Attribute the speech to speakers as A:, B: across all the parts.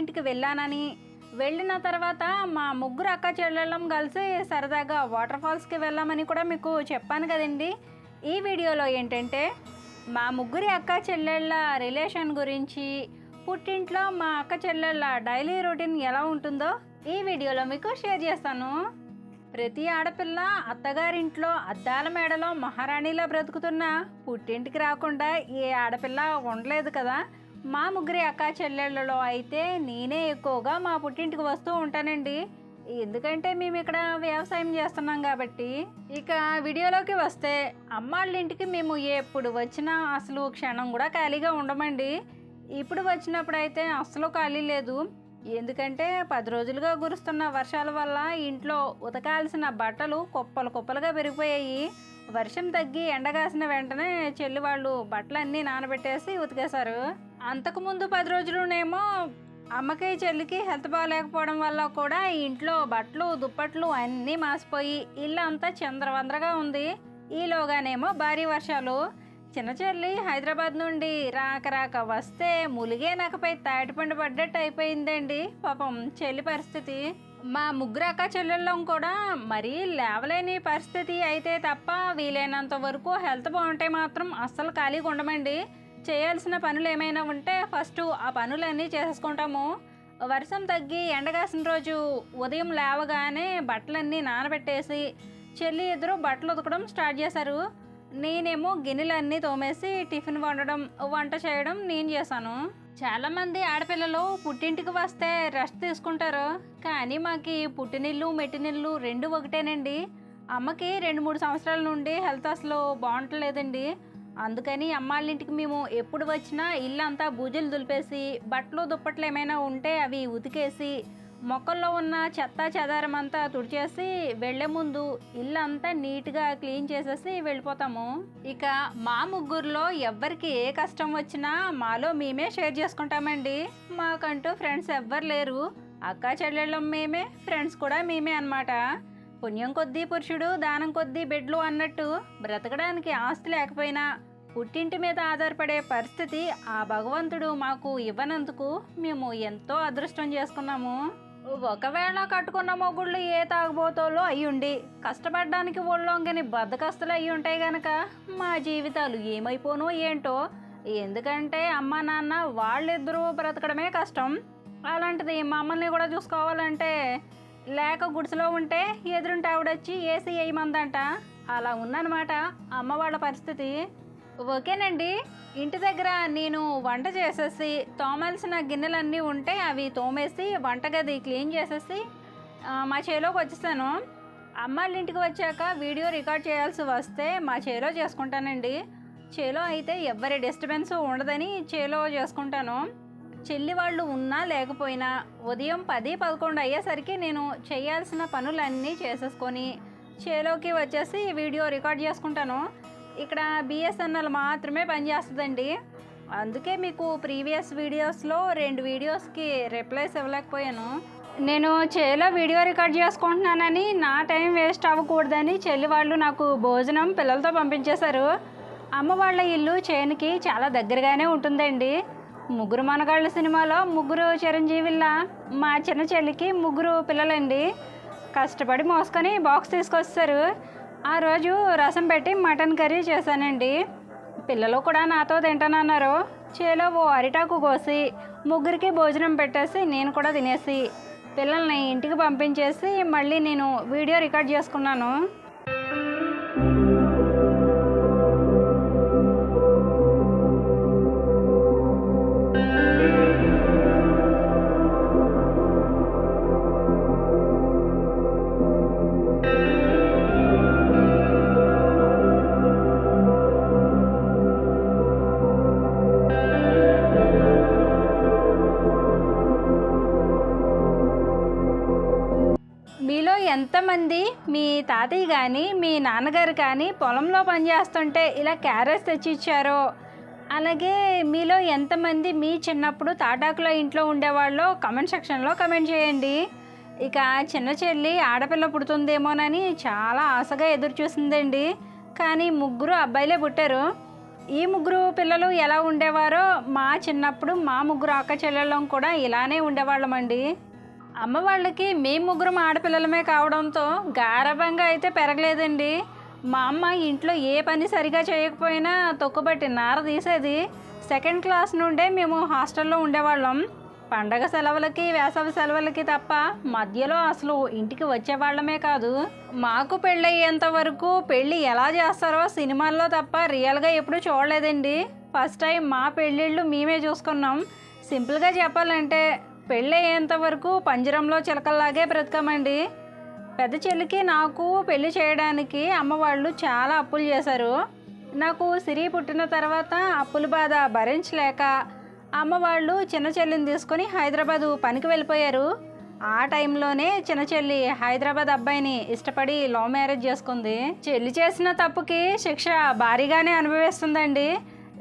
A: ఇంటికి వెళ్ళానని. వెళ్ళిన తర్వాత మా ముగ్గురు అక్క చెల్లెళ్ళం కలిసి సరదాగా వాటర్ ఫాల్స్కి వెళ్ళామని కూడా మీకు చెప్పాను కదండి. ఈ వీడియోలో ఏంటంటే మా ముగ్గురి అక్క చెల్లెళ్ళ రిలేషన్ గురించి పుట్టింట్లో మా అక్క చెల్లెళ్ళ డైలీ రొటీన్ ఎలా ఉంటుందో ఈ వీడియోలో మీకు షేర్ చేస్తాను. ప్రతి ఆడపిల్ల అత్తగారింట్లో అద్దాల మేడలో మహారాణిలా బ్రతుకుతున్న పుట్టింటికి రాకుండా ఏ ఆడపిల్ల ఉండలేదు కదా. మా ముగ్గురి అక్క చెల్లెళ్ళలో అయితే నేనే ఎక్కువగా మా పుట్టింటికి వస్తూ ఉంటానండి. ఎందుకంటే మేము ఇక్కడ వ్యవసాయం చేస్తున్నాం కాబట్టి. ఇక వీడియోలోకి వస్తే అమ్మాళ్ళ ఇంటికి మేము ఎప్పుడు వచ్చినా అసలు క్షణం కూడా ఖాళీగా ఉండమండి. ఇప్పుడు వచ్చినప్పుడు అయితే అసలు ఖాళీ లేదు. ఎందుకంటే పది రోజులుగా కురుస్తున్న వర్షాల వల్ల ఇంట్లో ఉతకాల్సిన బట్టలు కుప్పలు కుప్పలుగా పెరిగిపోయాయి. వర్షం తగ్గి ఎండగాసిన వెంటనే చెల్లి వాళ్ళు బట్టలన్నీ నానబెట్టేసి ఉతికేశారు. అంతకుముందు పది రోజులునేమో అమ్మకి చెల్లికి హెల్త్ బాగాలేకపోవడం వల్ల కూడా ఇంట్లో బట్టలు దుప్పట్లు అన్నీ మాసిపోయి ఇల్లు అంతా చంద్రవంద్రగా ఉంది. ఈలోగానేమో భారీ వర్షాలు. చిన్న చెల్లి హైదరాబాద్ నుండి రాక రాక వస్తే ములిగే నాకపై తాటిపండు పడ్డట్టు అయిపోయిందండి. పాపం చెల్లి పరిస్థితి. మా ముగ్గురు అక్క చెల్లెళ్ళం కూడా మరీ లేవలేని పరిస్థితి అయితే తప్ప వీలైనంత వరకు హెల్త్ బాగుంటే మాత్రం అస్సలు ఖాళీగా ఉండమండి. చేయాల్సిన పనులు ఏమైనా ఉంటే ఫస్ట్ ఆ పనులన్నీ చేసేసుకుంటాము. వర్షం తగ్గి ఎండగాసిన రోజు ఉదయం లేవగానే బట్టలన్నీ నానబెట్టేసి చెల్లి ఇద్దరు బట్టలు ఉతకడం స్టార్ట్ చేశారు. నేనేమో గిన్నెలన్నీ తోమేసి టిఫిన్ వండడం వంట చేయడం నేను చేశాను. చాలామంది ఆడపిల్లలు పుట్టింటికి వస్తే రెస్ట్ తీసుకుంటారు. కానీ మాకు పుట్టినిల్లు మెట్టినిల్లు రెండు ఒకటేనండి. అమ్మకి రెండు మూడు సంవత్సరాల నుండి హెల్త్ అసలు బాగుంటలేదండి. అందుకని అమ్మాళ్ళింటికి మేము ఎప్పుడు వచ్చినా ఇల్లంతా బూజులు దులిపేసి బట్టలు దుప్పట్లు ఏమైనా ఉంటే అవి ఉతికేసి మొక్కల్లో ఉన్న చెత్త చెదారం అంతా తుడిచేసి వెళ్ళే ముందు ఇల్లు అంతా నీట్గా క్లీన్ చేసేసి వెళ్ళిపోతాము. ఇక మా ముగ్గురులో ఎవ్వరికి ఏ కష్టం వచ్చినా మాలో మేమే షేర్ చేసుకుంటామండి. మాకంటూ ఫ్రెండ్స్ ఎవ్వరు లేరు. అక్క చెల్లెళ్ళం మేమే ఫ్రెండ్స్ కూడా మేమే అన్నమాట. పుణ్యం కొద్దీ పురుషుడు దానం కొద్దీ బిడ్లు అన్నట్టు బ్రతకడానికి ఆస్తి లేకపోయినా పుట్టింటి మీద ఆధారపడే పరిస్థితి ఆ భగవంతుడు మాకు ఇవ్వనందుకు మేము ఎంతో అదృష్టం చేసుకున్నాము. ఒకవేళ కట్టుకున్న మొగుళ్ళు ఏ తాగుబోతోలో అయ్యుండి కష్టపడడానికి ఒళ్ళొంగని బద్దకస్తులు అయి ఉంటాయి గనక మా జీవితాలు ఏమైపోనో ఏంటో ఎందుకంటే అమ్మ నాన్న వాళ్ళిద్దరూ బ్రతకడమే కష్టం. అలాంటిది మమ్మల్ని కూడా చూసుకోవాలంటే లేక గుడిసెలో ఉంటే ఎదురుంటే ఆవిడొచ్చి ఏసీ వేయమందంట అలా ఉందన్నమాట అమ్మ వాళ్ళ పరిస్థితి. ఓకేనండి. ఇంటి దగ్గర నేను వంట చేసేసి తోమాల్సిన గిన్నెలన్నీ ఉంటే అవి తోమేసి వంటగది క్లీన్ చేసేసి మా చేలోకి వచ్చేసాను. అమ్మాళ్ళ ఇంటికి వచ్చాక వీడియో రికార్డ్ చేయాల్సి వస్తే మా చేలో చేసుకుంటానండి. చేలో అయితే ఎవ్వరి డిస్టర్బెన్స్ ఉండదని చేలో చేసుకుంటాను. చెల్లి వాళ్ళు ఉన్నా లేకపోయినా ఉదయం పది పదకొండు అయ్యేసరికి నేను చేయాల్సిన పనులన్నీ చేసేసుకొని చేలోకి వచ్చేసి వీడియో రికార్డ్ చేసుకుంటాను. ఇక్కడ బిఎస్ఎన్ఎల్ మాత్రమే పనిచేస్తుందండి అందుకే మీకు ప్రీవియస్ వీడియోస్లో రెండు వీడియోస్కి రిప్లైస్ ఇవ్వలేకపోయాను. నేను చేలో వీడియో రికార్డ్ చేసుకుంటున్నానని నా టైం వేస్ట్ అవ్వకూడదని చెల్లి వాళ్ళు నాకు భోజనం పిల్లలతో పంపించేశారు. అమ్మ వాళ్ళ ఇల్లు చేనుకి చాలా దగ్గరగానే ఉంటుందండి. ముగ్గురు మనగాళ్ళ సినిమాలో ముగ్గురు చిరంజీవిల్లా మా చిన్న చెల్లికి ముగ్గురు పిల్లలండి. కష్టపడి మోసుకొని బాక్స్ తీసుకొస్తారు. ఆ రోజు రసం పెట్టి మటన్ కర్రీ చేశానండి. పిల్లలు కూడా నాతో తింటానన్నారు. చేలో ఓ అరిటాకు కోసి ముగ్గురికి భోజనం పెట్టేసి నేను కూడా తినేసి పిల్లల్ని ఇంటికి పంపించేసి మళ్ళీ నేను వీడియో రికార్డ్ చేసుకున్నాను. తాతయ్య కానీ మీ నాన్నగారు కానీ పొలంలో పనిచేస్తుంటే ఇలా క్యారెట్స్ తెచ్చి ఇచ్చారో అలాగే మీలో ఎంతమంది మీ చిన్నప్పుడు తాటాకులో ఇంట్లో ఉండేవాళ్ళో కమెంట్ సెక్షన్లో కమెంట్ చేయండి. ఇక చిన్న చెల్లి ఆడపిల్ల పుడుతుందేమోనని చాలా ఆశగా ఎదురు చూసిందండి. కానీ ముగ్గురు అబ్బాయిలే పుట్టారు. ఈ ముగ్గురు పిల్లలు ఎలా ఉండేవారో మా చిన్నప్పుడు మా ముగ్గురు అక్క చెల్లెళ్ళం కూడా ఇలానే ఉండేవాళ్ళమండి. అమ్మ వాళ్ళకి మేము ముగ్గురం ఆడపిల్లలమే కావడంతో గారభంగా అయితే పెరగలేదండి. మా అమ్మ ఇంట్లో ఏ పని సరిగా చేయకపోయినా తొక్కుబట్టి నార తీసేది. సెకండ్ క్లాస్ నుండే మేము హాస్టల్లో ఉండేవాళ్ళం. పండగ సెలవులకి వేసవి సెలవులకి తప్ప మధ్యలో అసలు ఇంటికి వచ్చేవాళ్ళమే కాదు. మాకు పెళ్ళయ్యేంత వరకు పెళ్ళి ఎలా చేస్తారో సినిమాల్లో తప్ప రియల్గా ఎప్పుడూ చూడలేదండి. ఫస్ట్ టైం మా పెళ్ళిళ్ళు మేమే చూసుకున్నాం. సింపుల్గా చెప్పాలంటే పెళ్ళయ్యేంత వరకు పంజరంలో చిలకల్లాగే బ్రతకమండి. పెద్ద చెల్లికి నాకు పెళ్ళి చేయడానికి అమ్మవాళ్ళు చాలా అప్పులు చేశారు. నాకు సిరి పుట్టిన తర్వాత అప్పుల బాధ భరించలేక అమ్మవాళ్ళు చిన్న చెల్లిని తీసుకొని హైదరాబాదు పనికి వెళ్ళిపోయారు. ఆ టైంలోనే చిన్న చెల్లి హైదరాబాద్ అబ్బాయిని ఇష్టపడి లవ్ మ్యారేజ్ చేసుకుంది. చెల్లి చేసిన తప్పుకి శిక్ష భారీగానే అనుభవిస్తుందండి.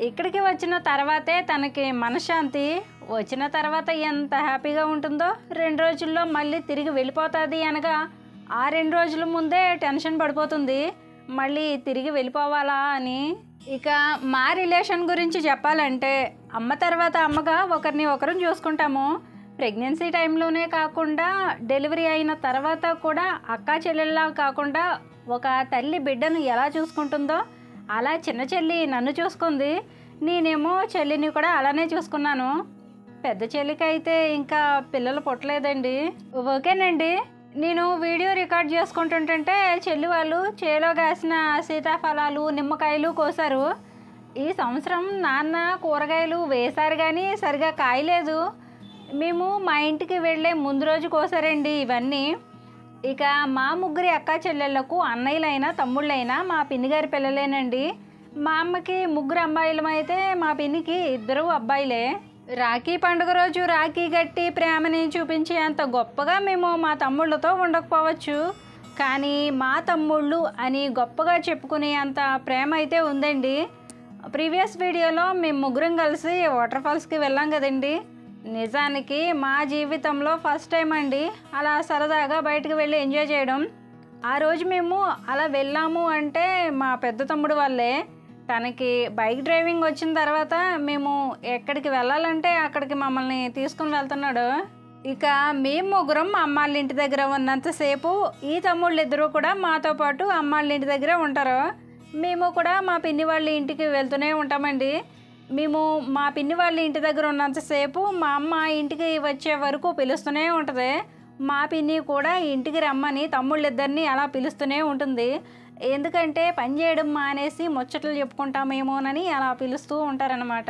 A: ఇక్కడికి వచ్చిన తర్వాతే తనకి మనశ్శాంతి వచ్చిన తర్వాత ఎంత హ్యాపీగా ఉంటుందో రెండు రోజుల్లో మళ్ళీ తిరిగి వెళ్ళిపోతుంది అనగా ఆ రెండు రోజుల ముందే టెన్షన్ పడిపోతుంది. మళ్ళీ తిరిగి వెళ్ళిపోవాలా అని. ఇక మా రిలేషన్ గురించి చెప్పాలంటే అమ్మ తర్వాత అమ్మగా ఒకరిని ఒకరు చూసుకుంటాము. ప్రెగ్నెన్సీ టైంలోనే కాకుండా డెలివరీ అయిన తర్వాత కూడా అక్క చెల్లెల్లా కాకుండా ఒక తల్లి బిడ్డను ఎలా చూసుకుంటుందో అలా చిన్న చెల్లి నన్ను చూసుకుంది. నేనేమో చెల్లిని కూడా అలానే చూసుకున్నాను. పెద్ద చెల్లికి అయితే ఇంకా పిల్లలు పుట్టలేదండి. ఓకేనండి. నేను వీడియో రికార్డ్ చేసుకుంటుంటుంటే చెల్లి వాళ్ళు చేలో కాసిన సీతాఫలాలు నిమ్మకాయలు కోసారు. ఈ సంవత్సరం నాన్న కూరగాయలు వేశారు కానీ సరిగా కాయలేదు. మేము మా ఇంటికి వెళ్ళే ముందు రోజు కోసారండి ఇవన్నీ. ఇక మా ముగ్గురి అక్క చెల్లెళ్ళకు అన్నయ్యలైనా తమ్ముళ్ళైనా మా పిన్ని గారి పిల్లలేనండి. మా అమ్మకి ముగ్గురు అమ్మాయిలం అయితే మా పిన్నికి ఇద్దరు అబ్బాయిలే. రాఖీ పండుగ రోజు రాఖీ గట్టి ప్రేమని చూపించేంత గొప్పగా మేము మా తమ్ముళ్ళతో ఉండకపోవచ్చు. కానీ మా తమ్ముళ్ళు అని గొప్పగా చెప్పుకునే అంత ప్రేమ అయితే ఉందండి. ప్రీవియస్ వీడియోలో మేము ముగ్గురం కలిసి వాటర్ ఫాల్స్కి వెళ్ళాం కదండి. నిజానికి మా జీవితంలో ఫస్ట్ టైం అండి. అలా సరదాగా బయటకు వెళ్ళి ఎంజాయ్ చేయడం. ఆ రోజు మేము అలా వెళ్ళాము అంటే మా పెద్ద తమ్ముడు వాళ్ళే తనకి బైక్ డ్రైవింగ్ వచ్చిన తర్వాత మేము ఎక్కడికి వెళ్ళాలంటే అక్కడికి మమ్మల్ని తీసుకుని వెళ్తున్నాడు. ఇక మేము ముగ్గురం మా అమ్మాళ్ళ ఇంటి దగ్గర ఉన్నంతసేపు ఈ తమ్ముళ్ళు ఇద్దరు కూడా మాతో పాటు అమ్మాళ్ళ ఇంటి దగ్గర ఉంటారు. మేము కూడా మా పిన్ని వాళ్ళ ఇంటికి వెళ్తూనే ఉంటామండి. మేము మా పిన్ని వాళ్ళ ఇంటి దగ్గర ఉన్నంతసేపు మా అమ్మ ఇంటికి వచ్చే వరకు పిలుస్తూనే ఉంటుంది. మా పిన్ని కూడా ఇంటికి రమ్మని తమ్ముళ్ళిద్దరిని అలా పిలుస్తూనే ఉంటుంది. ఎందుకంటే పని చేయడం మానేసి ముచ్చట్లు చెప్పుకుంటామేమోనని అలా పిలుస్తూ ఉంటారనమాట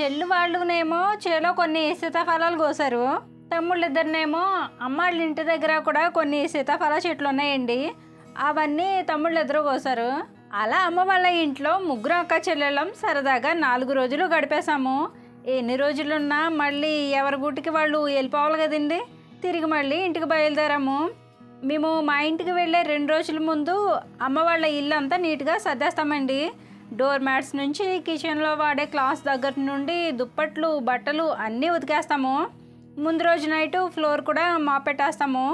A: చెల్లు వాళ్ళునేమో చేలో కొన్ని సీతాఫలాలు కోసారు. తమ్ముళ్ళిద్దరినేమో అమ్మాళ్ళ ఇంటి దగ్గర కూడా కొన్ని సీతాఫల చెట్లు ఉన్నాయండి అవన్నీ తమ్ముళ్ళిద్దరూ కోసారు. అలా అమ్మ వాళ్ళ ఇంట్లో ముగ్గురు అక్క చెల్లెళ్ళం సరదాగా నాలుగు రోజులు గడిపేశాము. ఎన్ని రోజులున్నా మళ్ళీ ఎవరి గుటికి వాళ్ళు వెళ్ళిపోవాలి కదండి? తిరిగి మళ్ళీ ఇంటికి బయలుదేరాము. మేము మా ఇంటికి వెళ్ళే రెండు రోజుల ముందు అమ్మ వాళ్ళ ఇల్లు అంతా నీట్గా సర్దేస్తామండి. డోర్ మ్యాట్స్ నుంచి కిచెన్లో వాడే క్లాస్ దగ్గర నుండి దుప్పట్లు బట్టలు అన్నీ ఉతికేస్తాము. ముందు రోజు నైట్ ఫ్లోర్ కూడా మాపెట్టేస్తాము.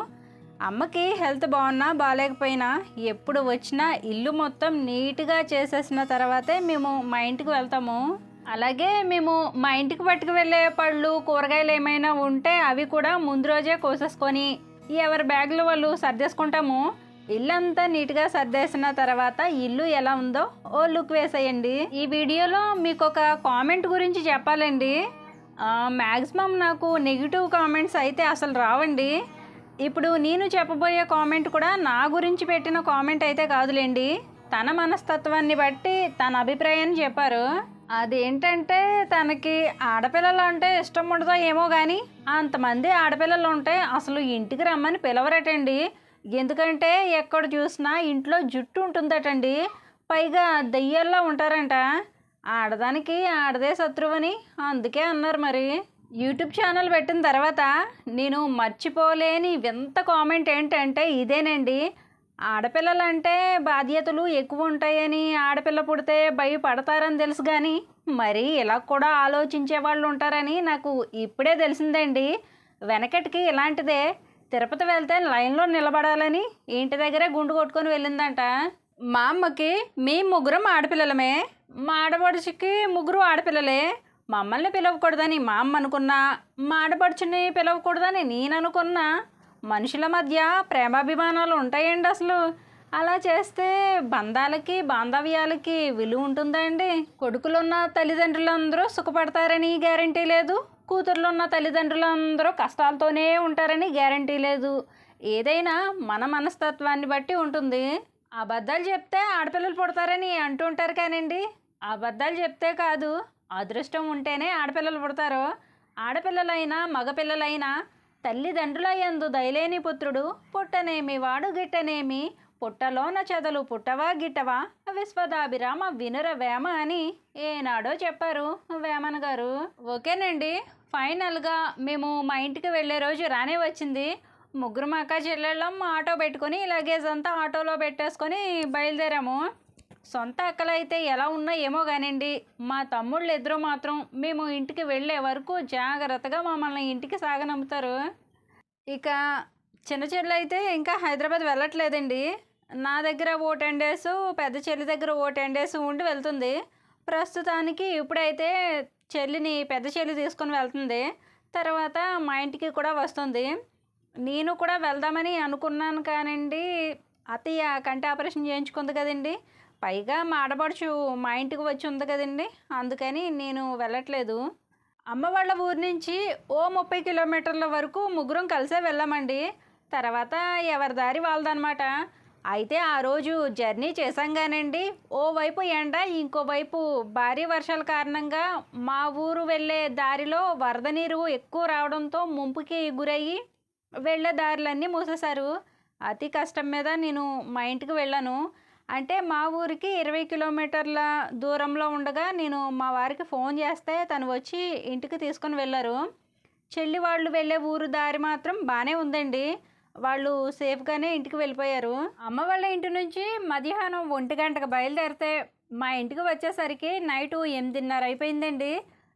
A: అమ్మకి హెల్త్ బాగున్నా బాగాలేకపోయినా ఎప్పుడు వచ్చినా ఇల్లు మొత్తం నీట్గా చేసేసిన తర్వాతే మేము మా ఇంటికి వెళ్తాము. అలాగే మేము మా ఇంటికి పట్టుకు వెళ్ళే పళ్ళు కూరగాయలు ఏమైనా ఉంటే అవి కూడా ముందు రోజే కోసేసుకొని ఎవరి బ్యాగులు వాళ్ళు సర్దేసుకుంటాము? ఇల్లంతా నీట్గా సర్దేసిన తర్వాత ఇల్లు ఎలా ఉందో ఓ లుక్ వేసేయండి. ఈ వీడియోలో మీకు ఒక కామెంట్ గురించి చెప్పాలండి. మ్యాక్సిమం నాకు నెగిటివ్ కామెంట్స్ అయితే అసలు రావండి. ఇప్పుడు నేను చెప్పబోయే కామెంట్ కూడా నా గురించి పెట్టిన కామెంట్ అయితే కాదులేండి. తన మనస్తత్వాన్ని బట్టి తన అభిప్రాయాన్ని చెప్పారు. అదేంటంటే తనకి ఆడపిల్లలు అంటే ఇష్టం ఉండదో ఏమో కానీ అంతమంది ఆడపిల్లలు ఉంటే అసలు ఇంటికి రమ్మని పిలవరటండి. ఎందుకంటే ఎక్కడ చూసినా ఇంట్లో జుట్టు ఉంటుందటండి. పైగా దయ్యాల్లో ఉంటారంట. ఆడదానికి ఆడదే శత్రువని అందుకే అన్నారు మరి. యూట్యూబ్ ఛానల్ పెట్టిన తర్వాత నేను మర్చిపోలేని వింత కామెంట్ ఏంటంటే ఇదేనండి. ఆడపిల్లలంటే బాధ్యతలు ఎక్కువ ఉంటాయని ఆడపిల్ల పుడితే భయపడతారని తెలుసు కానీ మరి ఇలా కూడా ఆలోచించే వాళ్ళు ఉంటారని నాకు ఇప్పుడే తెలిసిందండి. వెనకటికి ఇలాంటిదే తిరుపతి వెళ్తే లైన్లో నిలబడాలని ఇంటి దగ్గరే గుండు కొట్టుకొని వెళ్ళిందంట. మా అమ్మకి మీ ముగ్గురం ఆడపిల్లలమే? మా ఆడపడుచుకి ముగ్గురు ఆడపిల్లలే. మమ్మల్ని పిలవకూడదని మా అమ్మ అనుకున్నా మా ఆడపడుచుని పిలవకూడదని నేను అనుకున్నా మనుషుల మధ్య ప్రేమాభిమానాలు ఉంటాయండి అసలు. అలా చేస్తే బంధాలకి బాంధవ్యాలకి విలువ ఉంటుందా అండి? కొడుకులున్న తల్లిదండ్రులందరూ సుఖపడతారని గ్యారంటీ లేదు. కూతుర్లున్న తల్లిదండ్రులందరూ కష్టాలతోనే ఉంటారని గ్యారంటీ లేదు. ఏదైనా మన మనస్తత్వాన్ని బట్టి ఉంటుంది. అబద్ధాలు చెప్తే ఆడపిల్లలు పుడతారని అంటుంటారు కానండి. అబద్ధాలు చెప్తే కాదు అదృష్టం ఉంటేనే ఆడపిల్లలు పుడతారు. ఆడపిల్లలైనా మగపిల్లలైనా తల్లిదండ్రుల యందు దయలేని పుత్రుడు పుట్టనేమి వాడు గిట్టనేమి? పుట్టలోన చెదలు పుట్టవా గిట్టవా? విశ్వదాభిరామ వినుర వేమ అని ఏనాడో చెప్పారు వేమన గారు. ఓకేనండి ఫైనల్గా మేము మా ఇంటికి వెళ్ళే రోజు రానే వచ్చింది. ముగ్గురు మా అక్క చెల్లెళ్ళం ఆటో పెట్టుకొని లగేజ్ అంతా ఆటోలో పెట్టేసుకొని బయలుదేరాము. సొంత అక్కలైతే ఎలా ఉన్నా ఏమో కానివ్వండి మా తమ్ముళ్ళు ఇద్దరు మాత్రం మేము ఇంటికి వెళ్ళే వరకు జాగ్రత్తగా మమ్మల్ని ఇంటికి సాగనంపుతారు. ఇక చిన్న చెల్లి అయితే ఇంకా హైదరాబాద్ వెళ్ళట్లేదండి. నా దగ్గర ఓ టెన్ డేస్ పెద్ద చెల్లి దగ్గర ఓ టెన్ డేస్ ఉండి వెళ్తుంది. ప్రస్తుతానికి ఇప్పుడైతే చెల్లిని పెద్ద చెల్లి తీసుకొని వెళ్తుంది. తర్వాత మా ఇంటికి కూడా వస్తుంది. నేను కూడా వెళ్దామని అనుకున్నాను కానండి. అత్తయ్య కంటి ఆపరేషన్ చేయించుకుంది కదండి. పైగా మా ఆడపడుచు మా ఇంటికి వచ్చి ఉంది కదండి. అందుకని నేను వెళ్ళట్లేదు. అమ్మ వాళ్ళ నుంచి ఓ ముప్పై కిలోమీటర్ల వరకు ముగ్గురం కలిసే వెళ్ళామండి. తర్వాత ఎవరి దారి వాళ్ళదనమాట అయితే ఆ రోజు జర్నీ చేసాం కానండి ఓవైపు ఎండ ఇంకోవైపు భారీ వర్షాల కారణంగా మా ఊరు వెళ్ళే దారిలో వరద నీరు ఎక్కువ రావడంతో ముంపుకి గురయ్యి వెళ్ళే దారులన్నీ మూసేశారు. అతి కష్టం మీద నేను మా ఇంటికి వెళ్ళాను. అంటే మా ఊరికి ఇరవై కిలోమీటర్ల దూరంలో ఉండగా నేను మా వారికి ఫోన్ చేస్తే తను వచ్చి ఇంటికి తీసుకొని వెళ్ళారు. చెల్లి వాళ్ళు వెళ్ళే ఊరు దారి మాత్రం బాగానే ఉందండి. వాళ్ళు సేఫ్గానే ఇంటికి వెళ్ళిపోయారు. అమ్మ వాళ్ళ ఇంటి నుంచి మధ్యాహ్నం ఒంటి గంటకు బయలుదేరితే మా ఇంటికి వచ్చేసరికి నైటు ఎనిమిదిన్నర అయిపోయిందండి.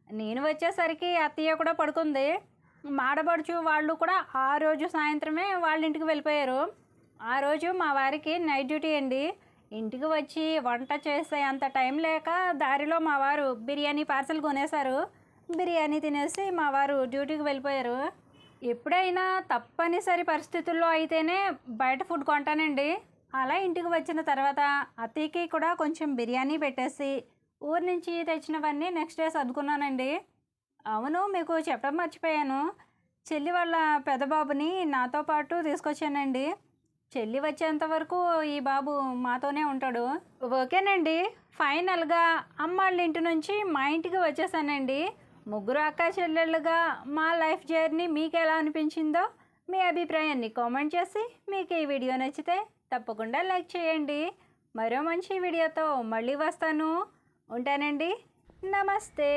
A: నేను వచ్చేసరికి అత్తయ్య కూడా పడుకుంది. మాడబడుచు వాళ్ళు కూడా ఆ రోజు సాయంత్రమే వాళ్ళ ఇంటికి వెళ్ళిపోయారు. ఆ రోజు మా వారికి నైట్ డ్యూటీ అండి. ఇంటికి వచ్చి వంట చేసే అంత టైం లేక దారిలో మా వారు బిర్యానీ పార్సల్ కొనేశారు. బిర్యానీ తినేసి మా వారు డ్యూటీకి వెళ్ళిపోయారు. ఎప్పుడైనా తప్పనిసరి పరిస్థితుల్లో అయితేనే బయట ఫుడ్ కొంటానండి. అలా ఇంటికి వచ్చిన తర్వాత అతికి కూడా కొంచెం బిర్యానీ పెట్టేసి ఊరు నుంచి తెచ్చినవన్నీ నెక్స్ట్ డే సర్దుకున్నానండి. అవును మీకు చెప్పడం మర్చిపోయాను. చెల్లి వాళ్ళ పెద్ద బాబుని నాతో పాటు తీసుకొచ్చానండి. చెల్లి వచ్చేంత వరకు ఈ బాబు మాతోనే ఉంటాడు. ఓకేనండి. ఫైనల్గా అమ్మ వాళ్ళ ఇంటి నుంచి మా ఇంటికి వచ్చేసానండి. ముగ్గురు అక్క చెల్లెళ్ళుగా మా లైఫ్ జర్నీ మీకు ఎలా అనిపించిందో మీ అభిప్రాయాన్ని కామెంట్ చేసి మీకు ఈ వీడియో నచ్చితే తప్పకుండా లైక్ చేయండి. మరో మంచి వీడియోతో మళ్ళీ వస్తాను. ఉంటానండి. నమస్తే.